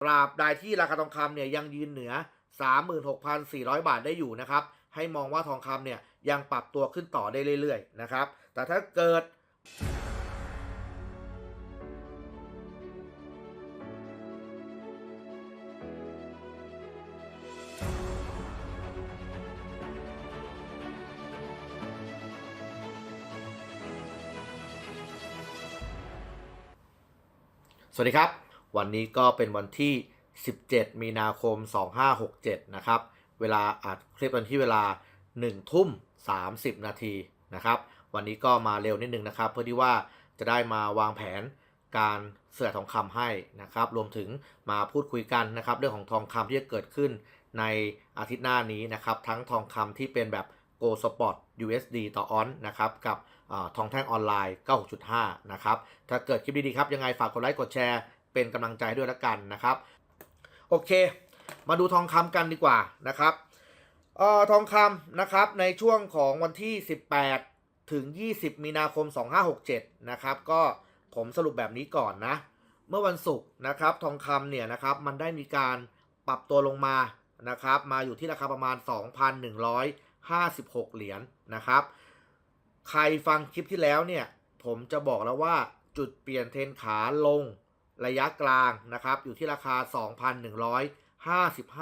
ตราบใดที่ราคาทองคำเนี่ยยังยืนเหนือ 36,400 บาทได้อยู่นะครับ ให้มองว่าทองคำเนี่ยยังปรับตัวขึ้นต่อได้เรื่อยๆนะครับ แต่ถ้าเกิดสวัสดีครับ วันนี้ก็เป็นวันที่ 17 มีนาคม 2567 นะครับ เวลาอัดคลิปวันที่เวลา 1 ทุ่ม 30 นาทีนะครับ วันนี้ก็มาเร็วนิดนึงนะครับ เพื่อที่ว่าจะได้มาวางแผนการเสือทองคำให้นะครับ รวมถึงมาพูดคุยกันนะครับ เรื่องของทองคำที่จะเกิดขึ้นในอาทิตย์หน้านี้นะครับ ทั้งทองคำที่เป็นแบบ Go Spot USD ต่อออนนะครับ กับอทองแท่งออนไลน์ 96.5 นะครับ ถ้าเกิดคลิปดีๆครับ ยังไงฝากกดไลค์ กดแชร์ เป็นกำลังใจด้วยละกันนะครับ โอเค มาดูทองคำกันดีกว่านะครับเอ่อทองคำนะครับในช่วงของวันที่ 18 ถึง 20 มีนาคม 2567 นะครับ ก็ผมสรุปแบบนี้ก่อนนะ เมื่อวันศุกร์นะครับทองคำเนี่ยนะครับมันได้มีการปรับตัวลงมานะครับ มาอยู่ที่ราคาประมาณ 2,156 เหรียญนะครับ ใครฟังคลิปที่แล้วเนี่ย ผมจะบอกแล้วว่าจุดเปลี่ยนเทนขาลง ระยะกลางนะครับอยู่ที่ราคา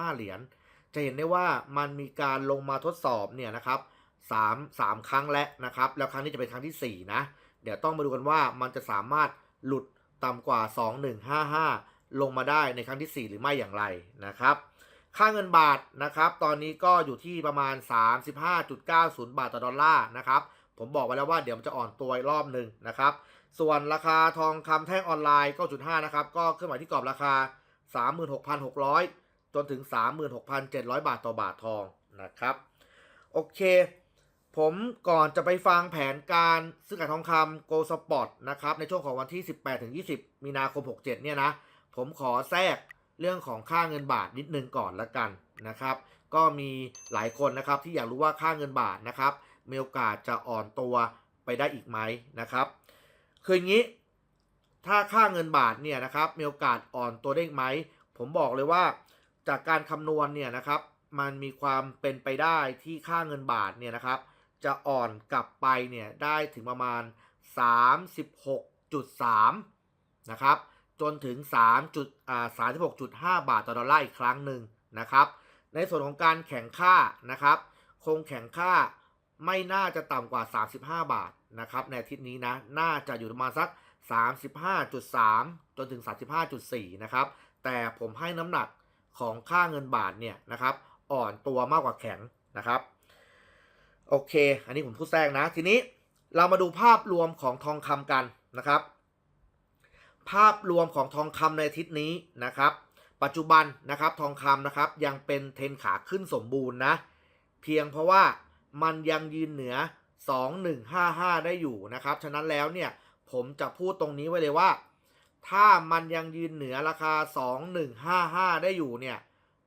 2,155 เหรียญ จะเห็นได้ว่ามันมีการลงมาทดสอบเนี่ยนะครับ3 3ครั้งแล้วนะครับ แล้วครั้งนี้จะเป็นครั้งที่ 4 นะ เดี๋ยวต้องมาดูกันว่ามันจะสามารถหลุดต่ำกว่า 2155 ลงมาได้ในครั้งที่ 4 หรือไม่อย่างไรนะครับ ค่าเงินบาทนะครับ ตอนนี้ก็อยู่ที่ประมาณ 35.90 บาทต่อดอลลาร์นะครับ ผมบอกไว้แล้วว่าเดี๋ยวมันจะอ่อนตัวอีกรอบหนึ่งนะครับ ส่วนราคาทองคำแท่งออนไลน์ 9.5 นะครับ ก็เคลื่อนไหวที่กรอบราคา 36,600 จนถึง 36,700 บาทต่อบาททองนะครับ โอเค ผมก่อนจะไปฟังแผนการซื้อขายทองคำโกลสปอตนะครับ ในช่วงของวันที่ 18ถึง20 มีนาคม 67 เนี่ยนะ ผมขอแทรกเรื่องของค่าเงินบาทนิดนึงก่อนละกันนะครับ ก็มีหลายคนนะครับที่อยากรู้ว่าค่าเงินบาทนะครับมีโอกาสจะอ่อนตัวไปได้อีกไหมนะครับ คืออย่างนี้ ถ้าค่าเงินบาทเนี่ยนะครับมีโอกาสอ่อนตัวได้ไหม ผมบอกเลยว่า จากการคำนวณเนี่ยนะครับ มันมีความเป็นไปได้ที่ค่าเงินบาทเนี่ยนะครับ จะอ่อนกลับไปเนี่ยได้ถึงประมาณ 36.3 นะครับ จนถึง3จุดอ่า36.5 บาทต่อดอลลาร์อีกครั้งหนึ่งนะครับ ในส่วนของการแข่งค่านะครับ คงแข่งค่า ไม่น่าจะต่ำกว่า 35 บาทนะครับในอาทิตย์นี้นะ น่าจะอยู่ประมาณสัก 35.3 จนถึง 35.4 นะครับ แต่ผมให้น้ำหนักของค่าเงินบาทเนี่ยนะครับ อ่อนตัวมากกว่าแข็งนะครับ โอเค อันนี้ผมพูดแทรกนะ ทีนี้เรามาดูภาพรวมของทองคำกันนะครับ ภาพรวมของทองคำในอาทิตย์นี้นะครับ ปัจจุบันนะครับทองคำนะครับยังเป็นเทนขาขึ้นสมบูรณ์นะ เพียงเพราะว่า มันยังยืนเหนือ 2155 ได้อยู่นะครับ ฉะนั้นแล้วเนี่ยผมจะพูดตรงนี้ไว้เลยว่า ถ้ามันยังยืนเหนือราคา 2155 ได้อยู่เนี่ย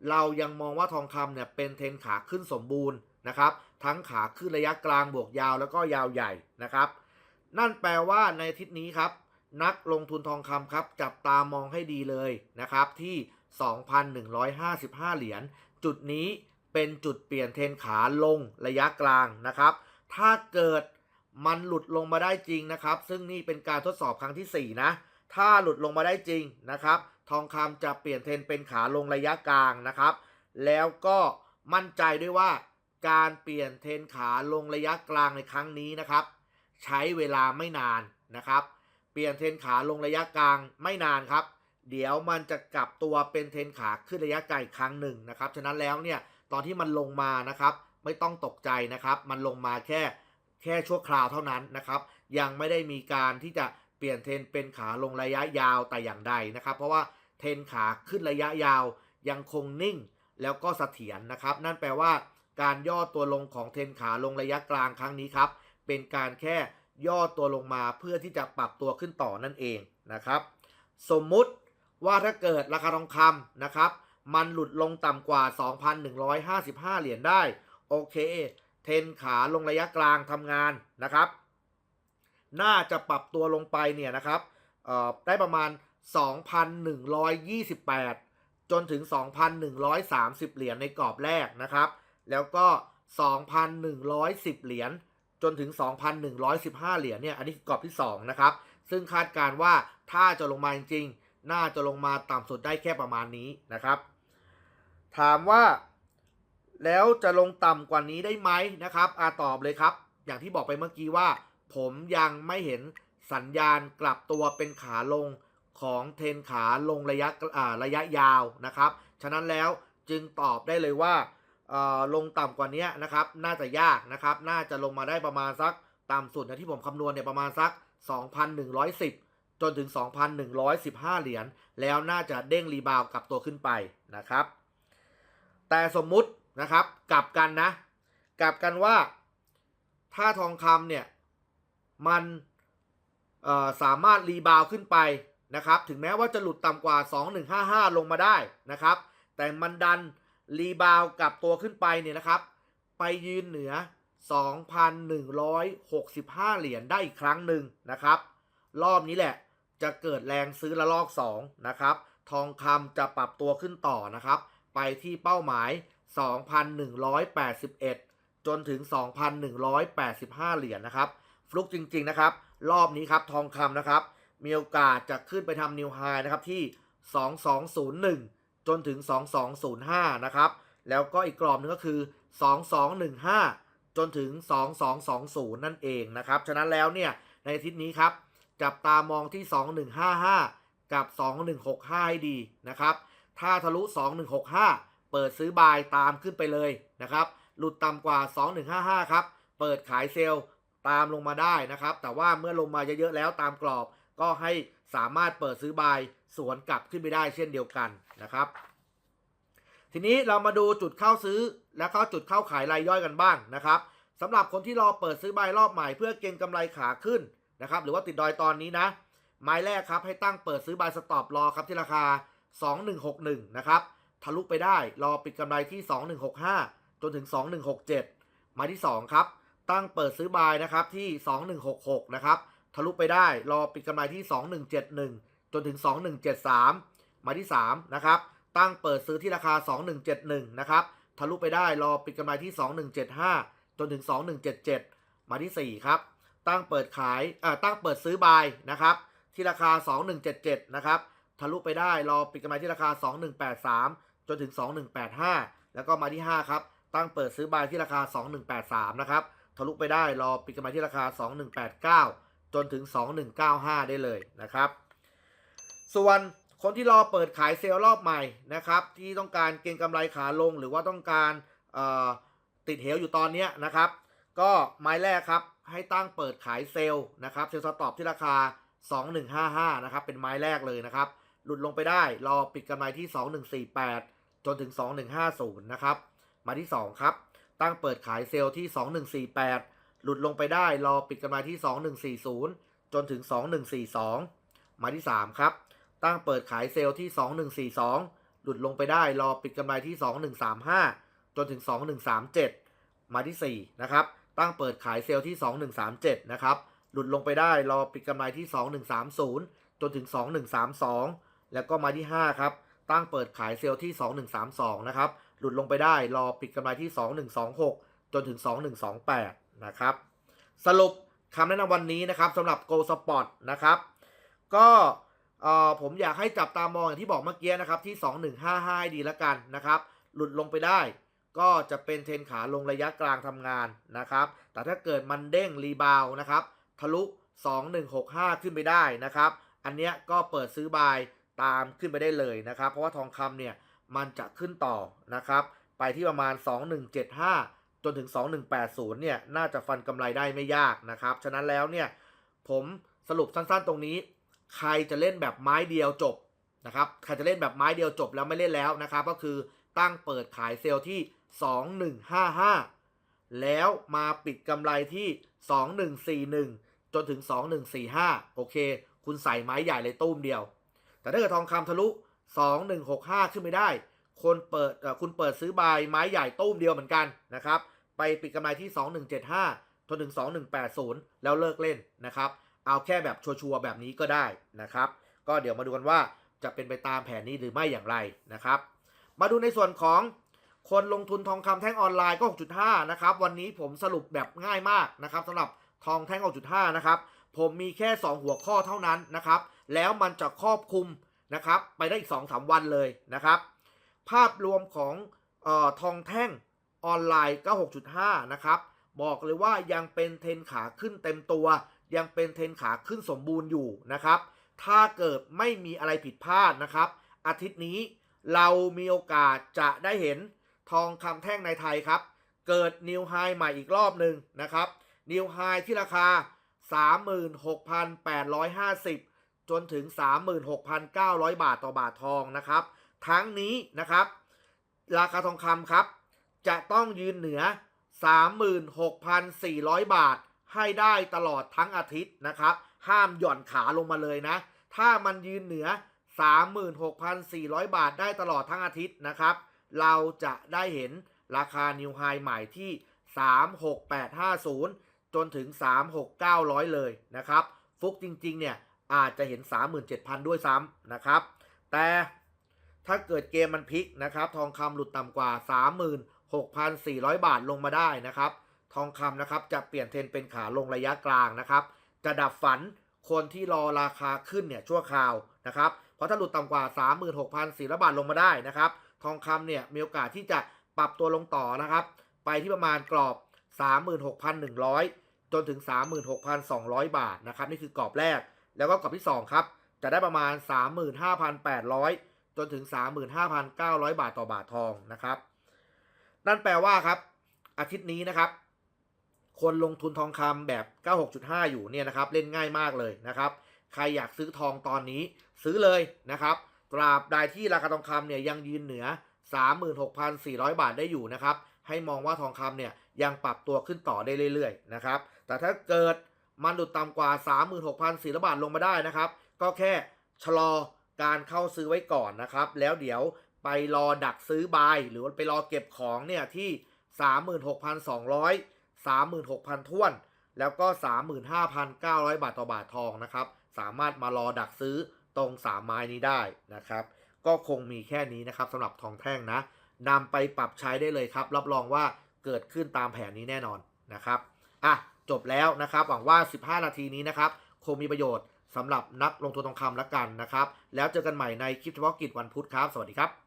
เรายังมองว่าทองคำเนี่ยเป็นเทรนขาขึ้นสมบูรณ์นะครับ ทั้งขาขึ้นระยะกลางบวกยาวแล้วก็ยาวใหญ่นะครับ นั่นแปลว่าในทิตย์นี้ครับ นักลงทุนทองคำครับ จับตามองให้ดีเลยนะครับที่ 2,155 เหรียญจุดนี้ เป็นจุดเปลี่ยนเทรนขาลงระยะกลางนะครับ ถ้าเกิดมันหลุดลงมาได้จริงนะครับ ซึ่งนี่เป็นการทดสอบครั้งที่ 4 นะ ถ้าหลุดลงมาได้จริงนะครับ ทองคำจะเปลี่ยนเทรนเป็นขาลงระยะกลางนะครับ แล้วก็มั่นใจด้วยว่าการเปลี่ยนเทรนขาลงระยะกลางในครั้งนี้นะครับ ใช้เวลาไม่นานนะครับ เปลี่ยนเทรนขาลงระยะกลางไม่นานครับ เดี๋ยวมันจะกลับตัวเป็นเทรนขาขึ้นระยะไกลครั้งหนึ่งนะครับ ฉะนั้นแล้วเนี่ย ตอนที่มันลงมานะครับ ไม่ต้องตกใจนะครับ มันลงมาแค่แค่ชั่วคราวเท่านั้นนะครับ ยังไม่ได้มีการที่จะเปลี่ยนเทรนเป็นขาลงระยะยาวแต่อย่างใดนะครับ เพราะว่าเทรนขาขึ้นระยะยาวยังคงนิ่งแล้วก็เสถียรนะครับ นั่นแปลว่าการย่อตัวลงของเทรนขาลงระยะกลางครั้งนี้ครับ เป็นการแค่ย่อตัวลงมาเพื่อที่จะปรับตัวขึ้นต่อนั่นเองนะครับ สมมุติว่าถ้าเกิดราคาทองคำนะครับ มันหลุดลงต่ำกว่า 2,155 เหรียญได้ โอเค เทนขาลงระยะกลางทำงานนะครับ น่าจะปรับตัวลงไปเนี่ยนะครับได้ประมาณ 2,128 จนถึง 2,130 เหรียญในกรอบแรกนะครับ แล้วก็ 2,110 เหรียญจนถึง 2,115 เหรียญเนี่ย อันนี้กรอบที่ 2 นะครับ ซึ่งคาดการณ์ว่าถ้าจะลงมาจริงๆ น่าจะลงมาต่ำสุดได้แค่ประมาณนี้นะครับ ถามว่าแล้วจะลงต่ำกว่านี้ได้ไหมนะครับอาตอบเลยครับ อย่างที่บอกไปเมื่อกี้ว่า ผมยังไม่เห็นสัญญาณกลับตัวเป็นขาลงของเทนขาลงระยะระยะยาวนะครับ ฉะนั้นแล้วจึงตอบได้เลยว่าลงต่ำกว่านี้นะครับ น่าจะยากนะครับ น่าจะลงมาได้ประมาณสักต่ำสุดนะที่ผมคำนวณเนี่ยประมาณสัก 2,110 จนถึง 2,115 เหรียญแล้วน่าจะเด้งรีบาวกลับตัวขึ้นไปนะครับ แต่สมมุตินะครับ กลับกันนะ กลับกันว่าถ้าทองคำเนี่ย มันสามารถรีบาวขึ้นไปนะครับ ถึงแม้ว่าจะหลุดต่ำกว่า 2155 ลงมาได้นะครับ แต่มันดันรีบาวกลับตัวขึ้นไปเนี่ยนะครับ ไปยืนเหนือ 2,165 เหรียญได้อีกครั้งหนึ่งนะครับ รอบนี้แหละจะเกิดแรงซื้อละลอก 2 นะครับ ทองคำจะปรับตัวขึ้นต่อนะครับ ไปที่เป้าหมาย 2,181 จนถึง 2,185 เหรียญนะครับ ฟลุกจริง ๆ นะครับ รอบนี้ครับทองคำนะครับ มีโอกาสจะขึ้นไปทำนิวไฮนะครับที่ 2201 จนถึง 2205 นะครับ แล้วก็อีกกรอบหนึงก็คือ 2215 จนถึง 2220 นั่นเองนะครับ ฉะนั้นแล้วเนี่ยในอาทิตย์นี้ครับ จับตามองที่ 2155 กับ 2165 ให้ดีนะครับ ถ้าทะลุ 2165 เปิดซื้อบายตามขึ้นไปเลยนะครับ หลุดต่ำกว่า 2155 ครับ เปิดขายเซลล์ตามลงมาได้นะครับ แต่ว่าเมื่อลงมาเยอะๆแล้วตามกรอบ ก็ให้สามารถเปิดซื้อบายสวนกลับขึ้นไปได้เช่นเดียวกันนะครับ ทีนี้เรามาดูจุดเข้าซื้อและก็จุดเข้าขายรายย่อยกันบ้างนะครับสำหรับคนที่รอเปิดซื้อบายรอบใหม่เพื่อเก็งกำไรขาขึ้นนะครับ หรือว่าติดดอยตอนนี้นะไม้แรกครับให้ตั้งเปิดซื้อบายสต็อปรอครับที่ราคา 2161 นะครับ ทะลุไปได้ รอปิดกำไรที่ 2165 จนถึง 2167ม้ที่ 2 ครับ ตั้งเปิดซื้อบายนะครับที่ 2166 นะครับ ทะลุไปได้ รอปิดกำไรที่ 2171 จนถึง 2173ม้ที่ 3 นะครับ ตั้งเปิดซื้อที่ราคา 2171 นะครับ ทะลุไปได้ รอปิดกำไรที่ 2175 จนถึง 2177 มาที่ 4 ครับ ตั้งเปิดขาย อ่อตั้งเปิดซื้อบายนะครับ ที่ราคา 2177 นะครับ ทะลุไปได้รอปิดกำไรที่ราคา 2183 จนถึง 2185 แล้วก็มาที่ 5 ครับ ตั้งเปิดซื้อบายที่ราคา 2183 นะครับ ทะลุไปได้รอปิดกำไรที่ราคา 2189 จนถึง 2195 ได้เลยนะครับ ส่วนคนที่รอเปิดขายเซลล์รอบใหม่นะครับ ที่ต้องการเก็งกำไรขาลงหรือว่าต้องการติดเหวอยู่ตอนนี้นะครับ ก็ไม้แรกครับให้ตั้งเปิดขายเซลล์นะครับเซลล์สต็อปที่ราคา 2155 นะครับ เป็นไม้แรกเลยนะครับ หลุดลงไปได้ รอปิดกำไรที่ 2148 จนถึง 2150 นะครับ มาที่ 2 ครับ ตั้งเปิดขายเซลล์ที่ 2148 หลุดลงไปได้ รอปิดกำไรที่ 2140 จนถึง 2142 มาที่ 3 ครับ ตั้งเปิดขายเซลล์ที่ 2142 หลุดลงไปได้ รอปิดกำไรที่ 2135 จนถึง 2137 มาที่ 4 นะครับ ตั้งเปิดขายเซลล์ที่ 2137 นะครับ หลุดลงไปได้ รอปิดกำไรที่ 2130 จนถึง 2132 แล้วก็มาที่ 5 ครับ ตั้งเปิดขายเซลล์ที่ 2132 นะครับ หลุดลงไปได้รอปิดกำไรที่ 2126 จนถึง 2128 นะครับ สรุปคำแนะนำวันนี้นะครับสำหรับ Go Spot นะครับ ก็เอ่อผมอยากให้จับตามองอย่างที่บอกเมื่อกี้นะครับ ที่ 2155ให้ดีล้วกันนะครับ หลุดลงไปได้ก็จะเป็นเทรนขาลงระยะกลางทำงานนะครับ แต่ถ้าเกิดมันเด้งรีบาวนะครับ ทะลุ 2165 ขึ้นไปได้นะครับ อันเนี้ยก็เปิดซื้อบาย ตามขึ้นไปได้เลยนะครับ เพราะว่าทองคำเนี่ยมันจะขึ้นต่อนะครับ ไปที่ประมาณ 2175 จนถึง 2180 เนี่ย น่าจะฟันกำไรได้ไม่ยากนะครับ ฉะนั้นแล้วเนี่ย ผมสรุปสั้นๆตรงนี้ ใครจะเล่นแบบไม้เดียวจบนะครับ ใครจะเล่นแบบไม้เดียวจบแล้วไม่เล่นแล้วนะครับ ก็คือตั้งเปิดขายเซลล์ที่ 2155 แล้วมาปิดกำไรที่ 2141 จนถึง 2145 โอเค คุณใส่ไม้ใหญ่เลยตุ้มเดียว แต่ถ้าเกิดทองคำทะลุ 2165 ขึ้นไม่ได้ คนเปิดคุณเปิดซื้อบายไม้ใหญ่ตุ้มเดียวเหมือนกันนะครับ ไปปิดกำไรที่ 2175จนถึง 2180 แล้วเลิกเล่นนะครับ เอาแค่แบบชัวร์ๆแบบนี้ก็ได้นะครับ ก็เดี๋ยวมาดูกันว่าจะเป็นไปตามแผนนี้หรือไม่อย่างไรนะครับ มาดูในส่วนของคนลงทุนทองคำแท่งออนไลน์ก็ 6.5 นะครับ วันนี้ผมสรุปแบบง่ายมากนะครับสำหรับทองแท่ง 6.5 นะครับ ผมมีแค่ 2 หัวข้อเท่านั้นนะครับ แล้วมันจะครอบคลุมนะครับ ไปได้อีก2-3วันเลยนะครับ ภาพรวมของออทองแท่งออนไลน์ก็6.5 นะครับ บอกเลยว่ายังเป็นเทรนขาขึ้นเต็มตัว ยังเป็นเทรนขาขึ้นสมบูรณ์อยู่นะครับ ถ้าเกิดไม่มีอะไรผิดพลาดนะครับ อาทิตย์นี้เรามีโอกาสจะได้เห็นทองคำแท่งในไทยครับ เกิดนิวไฮใหม่อีกรอบหนึ่งนะครับนิวไฮที่ราคา 36,850 จนถึง 36,900 บาทต่อบาททองนะครับ ทั้งนี้นะครับ ราคาทองคำครับ จะต้องยืนเหนือ 36,400 บาทให้ได้ตลอดทั้งอาทิตย์นะครับ ห้ามหย่อนขาลงมาเลยนะ ถ้ามันยืนเหนือ 36,400 บาทได้ตลอดทั้งอาทิตย์นะครับ เราจะได้เห็นราคานิวไฮใหม่ที่ 36850 จนถึง 36900 เลยนะครับ ฟุกจริง ๆ เนี่ย อาจจะเห็น 37,000 ด้วยซ้ำนะครับ แต่ถ้าเกิดเกมมันพลิกนะครับ ทองคำหลุดต่ำกว่า 36,400 บาทลงมาได้นะครับ ทองคำนะครับจะเปลี่ยนเทรนเป็นขาลงระยะกลางนะครับ จะดับฝันคนที่รอราคาขึ้นเนี่ยชั่วคราวนะครับ เพราะถ้าหลุดต่ำกว่า 36,400 บาทลงมาได้นะครับ ทองคำเนี่ยมีโอกาสที่จะปรับตัวลงต่อนะครับ ไปที่ประมาณกรอบ 36,100 จนถึง 36,200 บาทนะครับนี่คือกรอบแรก แล้วก็กรอบที่ 2 ครับ จะได้ประมาณ 35,800 จนถึง 35,900 บาทต่อบาททองนะครับ นั่นแปลว่าครับ อาทิตย์นี้นะครับ คนลงทุนทองคำแบบ 96.5 อยู่เนี่ยนะครับ เล่นง่ายมากเลยนะครับ ใครอยากซื้อทองตอนนี้ซื้อเลยนะครับ ตราบใดที่ราคาทองคำเนี่ยยังยืนเหนือ 36,400 บาทได้อยู่นะครับ ให้มองว่าทองคำเนี่ย ยังปรับตัวขึ้นต่อได้เรื่อยๆนะครับ แต่ถ้าเกิดมันหลุดต่ำกว่า 36,400บาทลงมาได้นะครับ ก็แค่ชะลอการเข้าซื้อไว้ก่อนนะครับ แล้วเดี๋ยวไปรอดักซื้อบาย หรือไปรอเก็บของเนี่ยที่ 36,200 36,000ท้วน แล้วก็ 35,900 บาทต่อบาททองนะครับ สามารถมารอดักซื้อตรง3ไม้นี้ได้นะครับ ก็คงมีแค่นี้นะครับสำหรับทองแท่งนะนำไปปรับใช้ได้เลยครับ รับรองว่า เกิดขึ้นตามแผนนี้แน่นอนนะครับอะจบแล้วนะครับ หวังว่า 15 นาทีนี้นะครับ คงมีประโยชน์สำหรับนักลงทุนทองคำละกันนะครับ แล้วเจอกันใหม่ในคลิปเฉพาะกิจวันพุธครับ สวัสดีครับ